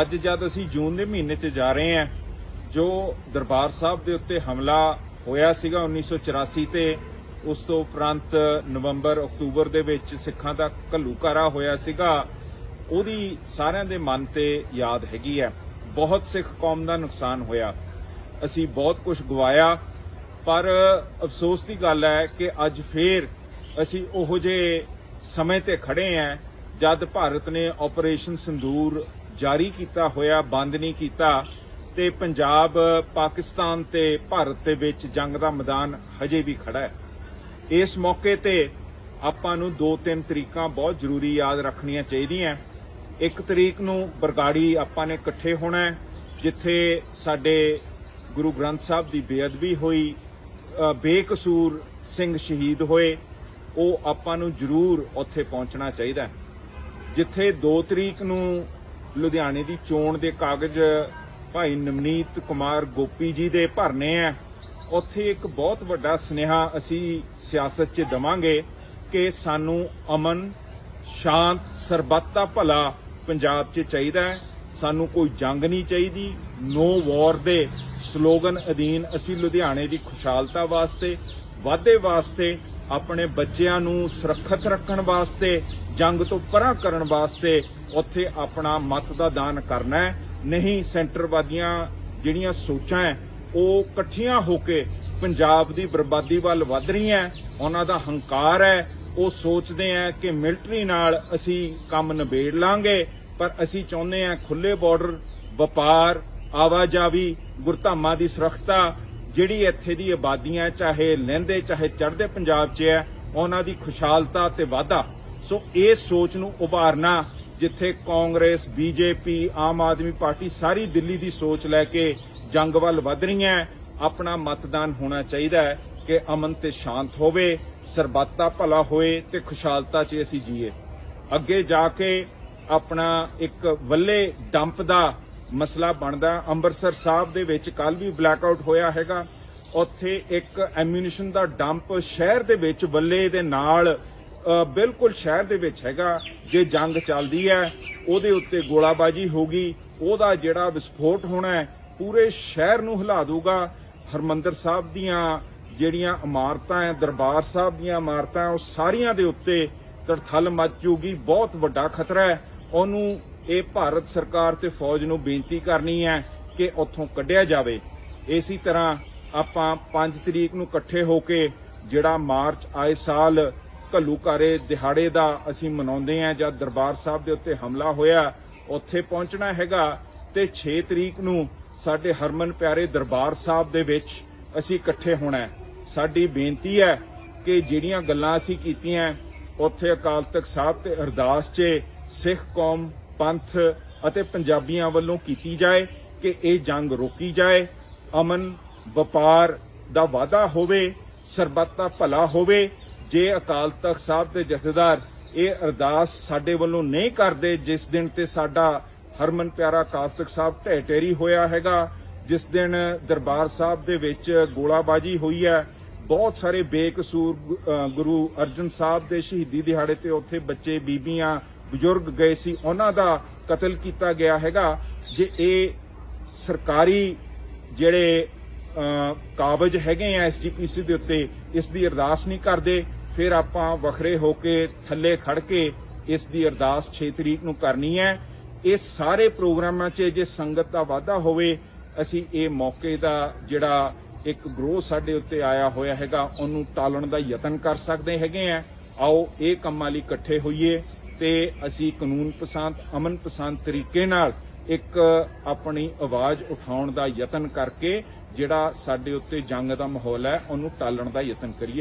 ਅੱਜ ਜਦ ਅਸੀਂ ਜੂਨ ਦੇ ਮਹੀਨੇ 'ਚ ਜਾ ਰਹੇ ਹਾਂ, ਜੋ ਦਰਬਾਰ ਸਾਹਿਬ ਦੇ ਉੱਤੇ ਹਮਲਾ ਹੋਇਆ ਸੀਗਾ 1984 ਤੇ, ਉਸ ਤੋਂ ਉਪਰੰਤ ਨਵੰਬਰ, ਅਕਤੂਬਰ ਦੇ ਵਿੱਚ ਸਿੱਖਾਂ ਦਾ ਘੱਲੂਕਾਰਾ ਹੋਇਆ ਸੀਗਾ, ਉਹਦੀ ਸਾਰਿਆਂ ਦੇ ਮਨ ਤੇ ਯਾਦ ਹੈਗੀ ਹੈ। ਬਹੁਤ ਸਿੱਖ ਕੌਮ ਦਾ ਨੁਕਸਾਨ ਹੋਇਆ। ਅਸੀਂ ਬਹੁਤ ਕੁਝ ਗਵਾਇਆ, ਪਰ ਅਫਸੋਸ ਦੀ ਗੱਲ ਹੈ ਕਿ ਅੱਜ ਫੇਰ ਅਸੀਂ ਉਹੋ ਜਿਹੇ ਸਮੇਂ ਤੇ ਖੜੇ ਆਂ ਜਦ ਭਾਰਤ ਨੇ ਆਪਰੇਸ਼ਨ ਸੰਦੂਰ ਜਾਰੀ ਕੀਤਾ ਹੋਇਆ ਬੰਦ ਨਹੀਂ ਕੀਤਾ ਤੇ ਪੰਜਾਬ ਪਾਕਿਸਤਾਨ ਤੇ ਭਾਰਤ ਦੇ ਵਿੱਚ ਜੰਗ ਦਾ ਮੈਦਾਨ ਹਜੇ ਵੀ ਖੜਾ ਹੈ। ਇਸ ਮੌਕੇ ਤੇ ਆਪਾਂ ਨੂੰ ਦੋ ਤਿੰਨ ਤਰੀਕਾਂ ਬਹੁਤ ਜ਼ਰੂਰੀ ਯਾਦ ਰੱਖਣੀਆਂ ਚਾਹੀਦੀਆਂ ਇੱਕ ਤਰੀਕ ਨੂੰ ਬਰਗਾੜੀ ਆਪਾਂ ਨੇ ਇਕੱਠੇ ਹੋਣਾ ਹੈ, ਜਿੱਥੇ ਸਾਡੇ ਗੁਰੂ ਗ੍ਰੰਥ ਸਾਹਿਬ ਦੀ ਬੇਅਦਬੀ ਹੋਈ ਬੇਕਸੂਰ ਸਿੰਘ ਸ਼ਹੀਦ ਹੋਏ ਉਹ ਆਪਾਂ ਨੂੰ ਜ਼ਰੂਰ ਉੱਥੇ ਪਹੁੰਚਣਾ ਚਾਹੀਦਾ ਜਿੱਥੇ 2 ਤਰੀਕ ਨੂੰ ਲੁਧਿਆਣੇ ਦੀ ਚੋਣ ਦੇ ਕਾਗਜ਼ ਭਾਈ ਨਵਨੀਤ ਕੁਮਾਰ ਗੋਪੀ ਜੀ ਦੇ ਭਰਨੇ ਆ ਉੱਥੇ ਇੱਕ ਬਹੁਤ ਵੱਡਾ ਸੁਨੇਹਾ ਅਸੀਂ ਸਿਆਸਤ 'ਚ ਦਵਾਂਗੇ ਕਿ ਸਾਨੂੰ ਅਮਨ, ਸ਼ਾਂਤ, ਸਰਬੱਤਾ ਭਲਾ ਪੰਜਾਬ 'ਚ ਚਾਹੀਦਾ ਹੈ ਸਾਨੂੰ ਕੋਈ ਜੰਗ ਨਹੀਂ ਚਾਹੀਦੀ। ਨੋ ਵਾਰ ਦੇ ਸਲੋਗਨ ਅਧੀਨ ਅਸੀਂ ਲੁਧਿਆਣੇ ਦੀ ਖੁਸ਼ਹਾਲਤਾ ਵਾਸਤੇ, ਵਾਧੇ ਵਾਸਤੇ, ਆਪਣੇ ਬੱਚਿਆਂ ਨੂੰ ਸੁਰੱਖਿਅਤ ਰੱਖਣ ਵਾਸਤੇ ਜੰਗ ਤੋਂ ਪਰਾਂ ਕਰਨ ਵਾਸਤੇ ਉੱਥੇ ਆਪਣਾ ਮਤ ਦਾ ਦਾਨ ਕਰਨਾ ਹੈ। ਨਹੀਂ ਸੈਂਟਰਵਾਦੀਆਂ ਜਿਹੜੀਆਂ ਸੋਚਾਂ ਹੈ, ਉਹ ਇਕੱਠੀਆਂ ਹੋ ਕੇ ਪੰਜਾਬ ਦੀ ਬਰਬਾਦੀ ਵੱਲ ਵੱਧ ਰਹੀਆਂ ਉਹਨਾਂ ਦਾ ਹੰਕਾਰ ਹੈ। ਉਹ ਸੋਚਦੇ ਆ ਕਿ ਮਿਲਟਰੀ ਨਾਲ ਅਸੀਂ ਕੰਮ ਨਿਬੇੜ ਲਾਂਗੇ, ਪਰ ਅਸੀਂ ਚਾਹੁੰਦੇ ਆ ਖੁੱਲੇ ਬਾਰਡਰ ਵਪਾਰ ਆਵਾਜਾਵੀ ਗੁਰਧਾਮਾਂ ਦੀ ਸੁਰੱਖਿਆ ਜਿਹੜੀ ਇੱਥੇ ਦੀ ਆਬਾਦੀਆਂ ਚਾਹੇ ਲਹਿੰਦੇ, ਚਾਹੇ ਚੜ੍ਹਦੇ ਪੰਜਾਬ 'ਚ ਹੈ, ਉਹਨਾਂ ਦੀ ਖੁਸ਼ਹਾਲਤਾ ਤੇ ਵਾਧਾ ਸੋ ਇਸ ਸੋਚ ਨੂੰ ਉਭਾਰਨਾ ਜਿੱਥੇ ਕਾਂਗਰਸ, ਬੀਜੇਪੀ, ਆਮ ਆਦਮੀ ਪਾਰਟੀ ਸਾਰੀ ਦਿੱਲੀ ਦੀ ਸੋਚ ਲੈ ਕੇ ਜੰਗ ਵੱਲ ਵਧ ਰਹੀਆਂ ਆਪਣਾ ਮਤਦਾਨ ਹੋਣਾ ਚਾਹੀਦਾ ਹੈ ਕਿ ਅਮਨ ਤੇ ਸ਼ਾਂਤ ਹੋਵੇ, ਸਰਬੱਤਾ ਭਲਾ ਹੋਏ ਤੇ ਖੁਸ਼ਹਾਲਤਾ 'ਚ ਅਸੀਂ ਜੀਏ। ਅੱਗੇ ਜਾ ਕੇ ਆਪਣਾ ਇੱਕ ਵੱਲੇ ਡੰਪ ਦਾ ਮਸਲਾ ਬਣਦਾ। ਅੰਮ੍ਰਿਤਸਰ ਸਾਹਿਬ ਦੇ ਵਿੱਚ ਕੱਲ ਵੀ ਬਲੈਕਆਊਟ ਹੋਇਆ ਹੈਗਾ। ਉੱਥੇ ਇੱਕ ਐਮੂਨੀਸ਼ਨ ਦਾ ਡੰਪ ਸ਼ਹਿਰ ਦੇ ਵਿੱਚ ਵੱਲੇ ਦੇ ਨਾਲ ਬਿਲਕੁਲ ਸ਼ਹਿਰ ਦੇ ਵਿੱਚ ਹੈਗਾ। ਜੇ ਜੰਗ ਚੱਲਦੀ ਹੈ, ਉਹਦੇ ਉੱਤੇ ਗੋਲਾਬਾਜੀ ਹੋਗੀ ਉਹਦਾ ਜਿਹੜਾ ਵਿਸਫੋਟ ਹੋਣਾ ਪੂਰੇ ਸ਼ਹਿਰ ਨੂੰ ਹਿਲਾ ਦੂਗਾ ਹਰਮੰਦਰ ਸਾਹਿਬ ਦੀਆਂ ਜਿਹੜੀਆਂ ਇਮਾਰਤਾਂ ਹੈ, ਦਰਬਾਰ ਸਾਹਿਬ ਦੀਆਂ ਇਮਾਰਤਾਂ ਉਹ ਸਾਰੀਆਂ ਦੇ ਉੱਤੇ ਤੜਥਲ ਮੱਚ ਜੂਗੀ। ਬਹੁਤ ਵੱਡਾ ਖਤਰਾ ਹੈ। ਉਹਨੂੰ ਇਹ ਭਾਰਤ ਸਰਕਾਰ ਤੇ ਫੌਜ ਨੂੰ ਬੇਨਤੀ ਕਰਨੀ ਹੈ ਕਿ ਉੱਥੋਂ ਕੱਢਿਆ ਜਾਵੇ। ਇਸੇ ਤਰ੍ਹਾਂ ਆਪਾਂ 5 ਤਰੀਕ ਨੂੰ ਇਕੱਠੇ ਹੋ ਕੇ ਜਿਹੜਾ ਮਾਰਚ ਆਏ ਸਾਲ ਘੱਲੂਕਾਰੇ ਦਿਹਾੜੇ ਦਾ ਅਸੀਂ ਮਨਾਉਂਦੇ ਆਂ ਜਦ ਦਰਬਾਰ ਸਾਹਿਬ ਦੇ ਉੱਤੇ ਹਮਲਾ ਹੋਇਆ, ਉੱਥੇ ਪਹੁੰਚਣਾ ਹੈਗਾ ਤੇ 6 ਤਰੀਕ ਨੂੰ ਸਾਡੇ ਹਰਮਨ ਪਿਆਰੇ ਦਰਬਾਰ ਸਾਹਿਬ ਦੇ ਵਿੱਚ ਅਸੀਂ ਇਕੱਠੇ ਹੋਣਾ ਹੈ। ਸਾਡੀ ਬੇਨਤੀ ਹੈ ਕਿ ਜਿਹੜੀਆਂ ਗੱਲਾਂ ਅਸੀਂ ਕੀਤੀਆਂ, ਉੱਥੇ ਅਕਾਲ ਤਖਤ ਸਾਹਿਬ ਤੇ ਅਰਦਾਸ 'ਚ ਸਿੱਖ ਕੌਮ, ਪੰਥ ਅਤੇ ਪੰਜਾਬੀਆਂ ਵੱਲੋਂ ਕੀਤੀ ਜਾਏ ਕਿ ਇਹ ਜੰਗ ਰੋਕੀ ਜਾਏ, ਅਮਨ ਵਪਾਰ ਦਾ ਵਾਅਦਾ ਹੋਵੇ, ਸਰਬੱਤ ਦਾ ਭਲਾ ਹੋਵੇ ਜੇ ਅਕਾਲ ਤਖਤ ਸਾਹਿਬ ਦੇ ਜਥੇਦਾਰ ਇਹ ਅਰਦਾਸ ਸਾਡੇ ਵੱਲੋਂ ਨਹੀਂ ਕਰਦੇ, ਜਿਸ ਦਿਨ ਤੇ ਸਾਡਾ ਹਰਮਨ ਪਿਆਰਾ ਅਕਾਲ ਤਖਤ ਸਾਹਿਬ ਢਹਿ ਢੇਰੀ ਹੋਇਆ ਹੈਗਾ, ਜਿਸ ਦਿਨ ਦਰਬਾਰ ਸਾਹਿਬ ਦੇ ਵਿੱਚ ਗੋਲਾਬਾਜੀ ਹੋਈ ਹੈ, ਬਹੁਤ ਸਾਰੇ ਬੇਕਸੂਰ ਗੁਰੂ ਅਰਜਨ ਸਾਹਿਬ ਦੇ ਸ਼ਹੀਦੀ ਦਿਹਾੜੇ ਤੇ ਉੱਥੇ ਬੱਚੇ, ਬੀਬੀਆਂ, ਬਜ਼ੁਰਗ ਗਏ ਸੀ, ਉਹਨਾਂ ਦਾ ਕਤਲ ਕੀਤਾ ਗਿਆ ਹੈਗਾ। ਜੇ ਇਹ ਸਰਕਾਰੀ ਜਿਹੜੇ ਕਾਬਜ ਹੈਗੇ ਆ ਐਸਜੀਪੀਸੀ ਦੇ ਉੱਤੇ ਇਸ ਦੀ ਅਰਦਾਸ ਨਹੀਂ ਕਰਦੇ ਫਿਰ ਆਪਾਂ ਵੱਖਰੇ ਹੋ ਕੇ ਥੱਲੇ ਖੜ ਕੇ ਇਸ ਦੀ ਅਰਦਾਸ 6 ਤਰੀਕ ਨੂੰ ਕਰਨੀ ਹੈ। ਇਹ ਸਾਰੇ ਪ੍ਰੋਗਰਾਮਾਂ 'ਚ ਜੇ ਸੰਗਤ ਦਾ ਵਾਧਾ ਹੋਵੇ, ਅਸੀਂ ਇਹ ਮੌਕੇ ਦਾ ਜਿਹੜਾ ਇੱਕ ਗਰੋਹ ਸਾਡੇ ਉੱਤੇ ਆਇਆ ਹੋਇਆ ਹੈਗਾ, ਉਹਨੂੰ ਟਾਲਣ ਦਾ ਯਤਨ ਕਰ ਸਕਦੇ ਹੈਗੇ ਆ। ਆਓ, ਇਹ ਕੰਮਾਂ ਲਈ ਇਕੱਠੇ ਹੋਈਏ ਤੇ ਅਸੀਂ ਕਾਨੂੰਨ ਪਸੰਦ ਅਮਨ ਪਸੰਦ ਤਰੀਕੇ ਨਾਲ ਇੱਕ ਆਪਣੀ ਆਵਾਜ਼ ਉਠਾਉਣ ਦਾ ਯਤਨ ਕਰਕੇ ਜਿਹੜਾ ਸਾਡੇ ਉੱਤੇ ਜੰਗ ਦਾ ਮਾਹੌਲ ਹੈ, ਉਹਨੂੰ ਟਾਲਣ ਦਾ ਯਤਨ ਕਰੀਏ।